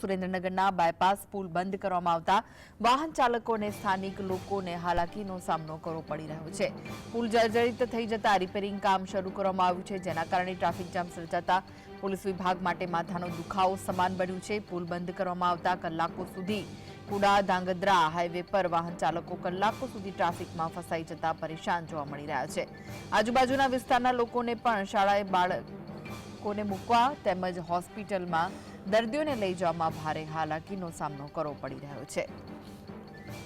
સુરેન્દ્રનગરના બાયપાસ પુલ બંધ કરવામાં આવતા વાહન ચાલકો અને સ્થાનિક લોકોને હાલાકીનો સામનો કરવો પડી રહ્યો છે. પુલ જર્જરિત થઈ જતા રિપેરિંગ કામ શરૂ કરવામાં આવ્યું છે, જેના કારણે ટ્રાફિક જામ સર્જાતા પોલીસ વિભાગ માટે માથાનો દુખાવો સમાન બન્યું છે. પુલ બંધ કરવામાં આવતા કલાકો સુધી કુડા, ધાંગધ્રા, હાઈવે પર વાહન ચાલકો કલાકો સુધી ટ્રાફિકમાં ફસાઈ જતા પરેશાન જોવા મળી રહ્યા છે. આજુબાજુના વિસ્તારના લોકોને પણ શાળાએ બાળકોને મૂકવા તેમજ હોસ્પિટલમાં દર્દીઓને લઈ જવામાં ભારે હાલાકીનો સામનો કરવો પડી રહ્યો છે.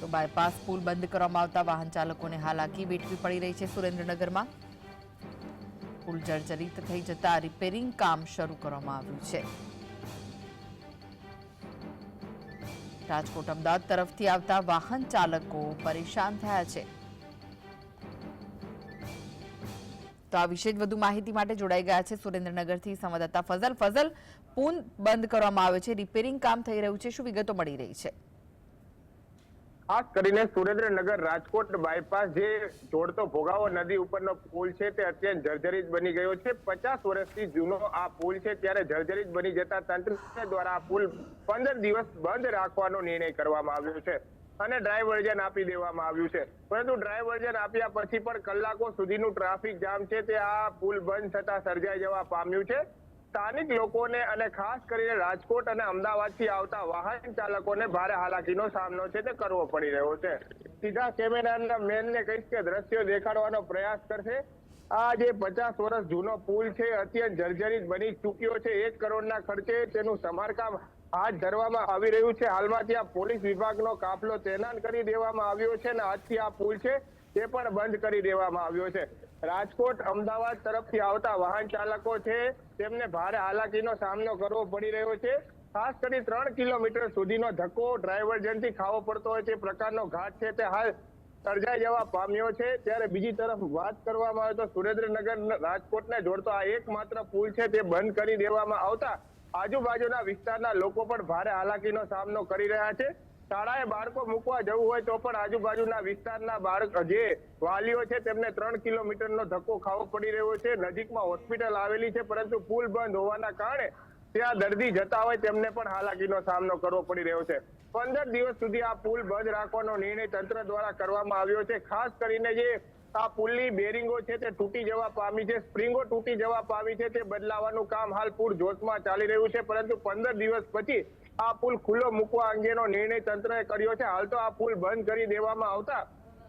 તો બાયપાસ પુલ બંધ કરવામાં આવતા વાહન ચાલકોને હાલાકી વેઠવી પડી રહી છે સુરેન્દ્રનગરમાં. પુલ જર્જરિત થઈ જતા રિપેરિંગ કામ શરૂ કરવામાં આવ્યું છે. રાજકોટ અમદાવાદ તરફથી આવતા વાહન ચાલકો પરેશાન થયા છે. તો આ વિશે વધુ માહિતી માટે જોડાઈ ગયા છે સુરેન્દ્રનગરથી સંવાદદાતા ફઝલ. ફઝલ પુલ બંધ કરવામાં આવે છે રિપેરિંગ કામ થઈ રહ્યું છે, શું વિગતો મળી રહી છે? ખાસ કરીને સુરેન્દ્રનગર રાજકોટ બાયપાસ જે જોડતો ભોગાવો નદી ઉપરનો પુલ છે તે અત્યંત જર્જરિત બની ગયો છે. પચાસ વર્ષથી જૂનો આ પુલ છે, ત્યારે જર્જરિત બની જતા તંત્ર દ્વારા આ પુલ પંદર દિવસ બંધ રાખવાનો નિર્ણય કરવામાં આવ્યો છે. અને ડ્રાઈવર્જન આપી દેવામાં આવ્યું છે. પરંતુ ડ્રાઈવર્જન આપ્યા પછી પણ કલાકો સુધીનું ટ્રાફિક જામ છે તે આ પુલ બંધ થતા સર્જાઈ જવા પામ્યું છે. સ્થાનિક લોકોને અને ખાસ કરીને રાજકોટ અને અમદાવાદથી આવતા વાહન ચાલકોને ભારે હાલાકીનો સામનો છે તે કરવો પડી રહ્યો છે. સીધા કેમેરાના મેનને કહીશ કે દ્રશ્યો દેખાડવાનો પ્રયાસ કરશે. આ જે પચાસ વર્ષ જૂનો પુલ છે, અત્યંત જર્જરિત બની ચૂક્યો છે. એક કરોડના ખર્ચે તેનું સમારકામ હાથ ધરવામાં આવી રહ્યું છે. હાલમાં ત્યાં પોલીસ વિભાગનો કાફલો તૈનાત કરી દેવામાં આવ્યો છે અને આજથી આ પુલ છે તે પણ બંધ કરી દેવામાં આવ્યો છે. રાજકોટ, અમદાવાદ તરફથી આવતા વાહન ચાલકો છે તેમને ભારે હાલાકીનો સામનો કરવો પડી રહ્યો છે. ખાસ કરી ત્રણ કિલોમીટર સુધીનો ધક્કો ડ્રાઈવર જેનથી ખાવો પડતો હોય તે પ્રકારનો ઘાટ છે તે હાલ સર્જાઈ જવા પામ્યો છે. ત્યારે બીજી તરફ વાત કરવામાં આવે તો સુરેન્દ્રનગર રાજકોટને જોડતો આ એકમાત્ર પુલ છે તે બંધ કરી દેવામાં આવતા આજુબાજુના વિસ્તારના લોકો પણ ભારે હાલાકીનો સામનો કરી રહ્યા છે. શાળાએ બાળકો મૂકવા જવું હોય તો પણ આજુબાજુના વિસ્તારના બાળક, જે વાલીઓ છે, તેમને ત્રણ કિલોમીટરનો ધક્કો ખાવો પડી રહ્યો છે. નજીકમાં હોસ્પિટલ આવેલી છે, પરંતુ પુલ બંધ હોવાના કારણે ત્યાં દર્દી જતા હોય તેમને પણ હાલાકીનો સામનો કરવો પડી રહ્યો છે. પંદર દિવસ સુધી આ પુલ બંધ રાખવાનો નિર્ણય તંત્ર દ્વારા કરવામાં આવ્યો છે. ખાસ કરીને જે આ પુલની બેરિંગો છે તે તૂટી જવા પામી છે. સ્પ્રિંગો તૂટી જવા પામી છે તે બદલાવાનું કામ હાલ પૂર જોશમાં ચાલી રહ્યું છે. પરંતુ પંદર દિવસ પછી આ પુલ ખુલ્લો મૂકવા અંગેનો નિર્ણય તંત્રએ કર્યો છે. હાલ તો આ પુલ બંધ કરી દેવામાં આવતા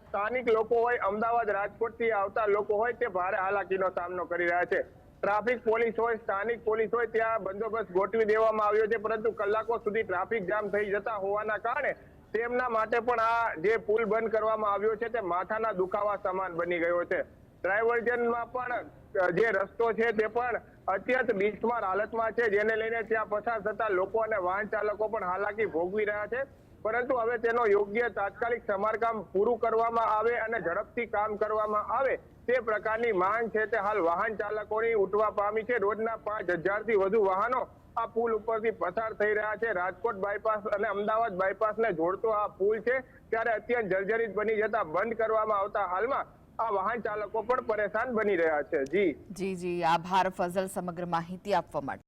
સ્થાનિક લોકો હોય, અમદાવાદ રાજકોટથી આવતા લોકો હોય તે ભારે હાલાકીનો સામનો કરી રહ્યા છે. ટ્રાફિક પોલીસ હોય, સ્થાનિક પોલીસ હોય, ત્યાં બંદોબસ્ત ગોઠવી દેવામાં આવ્યો છે, પરંતુ કલાકો સુધી ટ્રાફિક જામ થઈ જતા હોવાના કારણે તેમના માટે પણ આ જે પુલ બંધ કરવામાં આવ્યો છે તે માથાના દુખાવા સમાન બની ગયો છે. ડ્રાઈવર્જનમાં પણ જે રસ્તો છે તે પણ અત્યંત બિસ્માર હાલતમાં છે, જેને લઈને ત્યાં પસાર થતા લોકો અને વાહન ચાલકો પણ હાલાકી ભોગવી રહ્યા છે. પરંતુ હવે તેનો યોગ્ય તાત્કાલિક સમારકામ પૂરું કરવામાં આવે અને ઝડપથી કામ કરવામાં આવે તે પ્રકારની માંગ છે તે હાલ વાહન ચાલકોની ઉઠવા પામી છે. રોજના પાંચ હજારથી વધુ વાહનો આ પુલ ઉપરથી પસાર થઈ રહ્યા છે. રાજકોટ બાયપાસ અને અમદાવાદ બાયપાસને જોડતો આ પુલ છે. ત્યારે અત્યંત જર્જરિત બની જતા બંધ કરવામાં આવતા હાલમાં આ વાહન ચાલકો પણ પરેશાન બની રહ્યા છે. જી. જી જી. આભાર ફઝલ સમગ્ર માહિતી આપવા માટે.